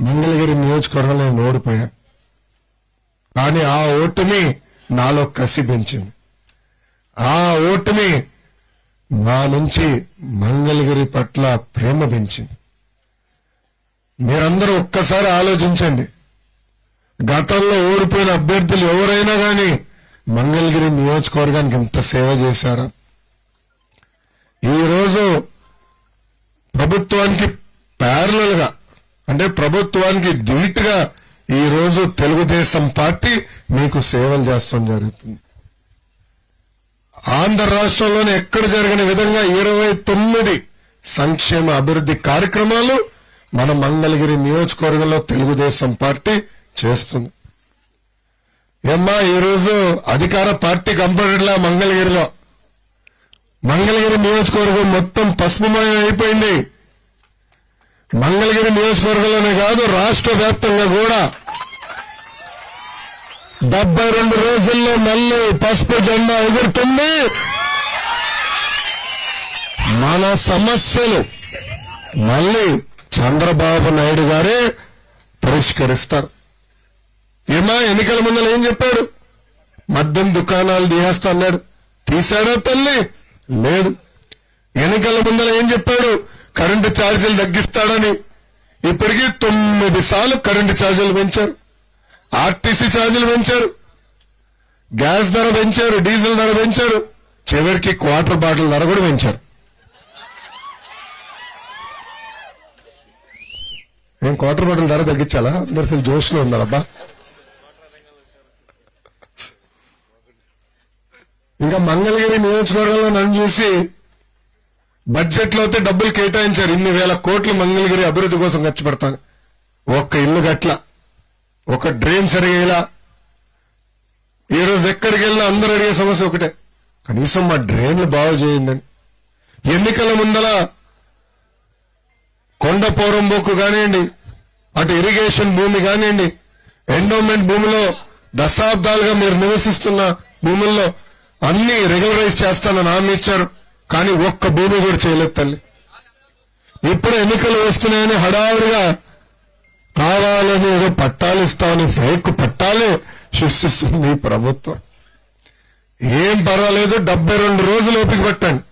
మంగళగిరి నియోజకవర్గంలో నేను ఓడిపోయాను కానీ ఆ ఓటమి నాలో కసి పెంచింది. ఆ ఓటమి నా నుంచి మంగళగిరి పట్ల ప్రేమ పెంచింది. మీరందరూ ఒక్కసారి ఆలోచించండి. గతంలో ఓడిపోయిన అభ్యర్థులు ఎవరైనా కానీ మంగళగిరి నియోజకవర్గానికి ఇంత సేవ చేశారా? ఈరోజు ప్రభుత్వానికి ప్యారలల్గా అంటే ప్రభుత్వానికి ధీటుగా ఈ రోజు తెలుగుదేశం పార్టీ మీకు సేవలు చేస్తాం జరుగుతుంది. ఆంధ్ర రాష్ట్రంలోనే ఎక్కడ జరిగిన విధంగా ఇరవై తొమ్మిది సంక్షేమ అభివృద్ధి కార్యక్రమాలు మన మంగళగిరి నియోజకవర్గంలో తెలుగుదేశం పార్టీ చేస్తుంది. ఏమ్మా ఈరోజు అధికార పార్టీ కంపడట్లా మంగళగిరిలో. మంగళగిరి నియోజకవర్గం మొత్తం పసుపుమయం అయిపోయింది. మంగళగిరి నియోజకవర్గంలోనే కాదు రాష్ట్ర వ్యాప్తంగా కూడా. డెబ్బై రెండు రోజుల్లో మళ్ళీ పసుపు జెండా ఎగురుతుంది. మన సమస్యలు మళ్ళీ చంద్రబాబు నాయుడు గారే పరిష్కరిస్తారు. ఏమా ఎన్నికల ముందర ఏం చెప్పాడు? మద్యం దుకాణాలు తీసేస్తా అన్నాడు. తీశాడా తల్లి? లేదు. ఎన్నికల ముందర ఏం చెప్పాడు? కరెంటు ఛార్జీలు తగ్గిస్తాడని ఇప్పటికీ తొమ్మిది సార్లు కరెంటు ఛార్జీలు పెంచారు. ఆర్టీసీ ఛార్జీలు పెంచారు. గ్యాస్ ధర పెంచారు డీజిల్ ధర పెంచారు. చివరికి క్వార్టర్ బాటిల్ ధర కూడా పెంచారు. నేను క్వార్టర్ బాటిల్ ధర తగ్గించాలా? అందరు ఫుల్ జోష్లో ఉన్నారబ్బా. ఇంకా మంగళగిరి నియోజకవర్గంలో నన్ను చూసి బడ్జెట్లో అయితే డబ్బులు కేటాయించారు. ఇన్ని వేల కోట్లు మంగళగిరి అభివృద్ధి కోసం ఖర్చు పెడతాను. ఒక్క ఇల్లు గట్ల ఒక డ్రైన్ సరిగేలా. ఈ రోజు ఎక్కడికి వెళ్ళినా అందరు అడిగే సమస్య ఒకటే. కనీసం మా డ్రైన్లు బాగు చేయండి అని. ఎన్నికల ముందల కొండపోరం బొక్కు కానివ్వండి అటు ఇరిగేషన్ భూమి కానివ్వండి ఎండోమెంట్ భూమిలో దశాబ్దాలుగా మీరు నివసిస్తున్న భూముల్లో అన్ని రెగ్యులరైజ్ చేస్తానని హామీ ఇచ్చారు. కానీ ఒక్క భూమి కూడా చేయలేదు తల్లి. ఇప్పుడు ఎన్నికలు వస్తున్నాయని హడావుడిగా కావాలని ఏదో పట్టాలు ఇస్తామని ఫేక్ పట్టాలే సృష్టిస్తుంది ప్రభుత్వం. ఏం పర్వాలేదు డెబ్బై రెండు రోజులు ఓపిక పట్టండి.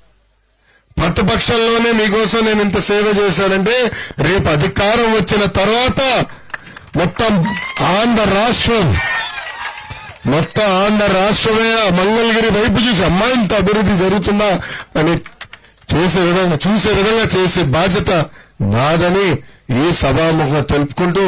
ప్రతిపక్షంలోనే మీకోసం నేను ఇంత సేవ చేశానంటే రేపు అధికారం వచ్చిన తర్వాత మొత్తం ఆంధ్ర రాష్ట్రం మొత్తం ఆంధ్ర రాష్ట్రమే మంగళగిరి వైపు చూసి అమ్మాయింత ఇంత అభివృద్ధి జరుగుతుందా అని చేసే విధంగా చూసే విధంగా చేసే బాధ్యత నాదని ఈ సభాముఖంగా తెలుపుకుంటూ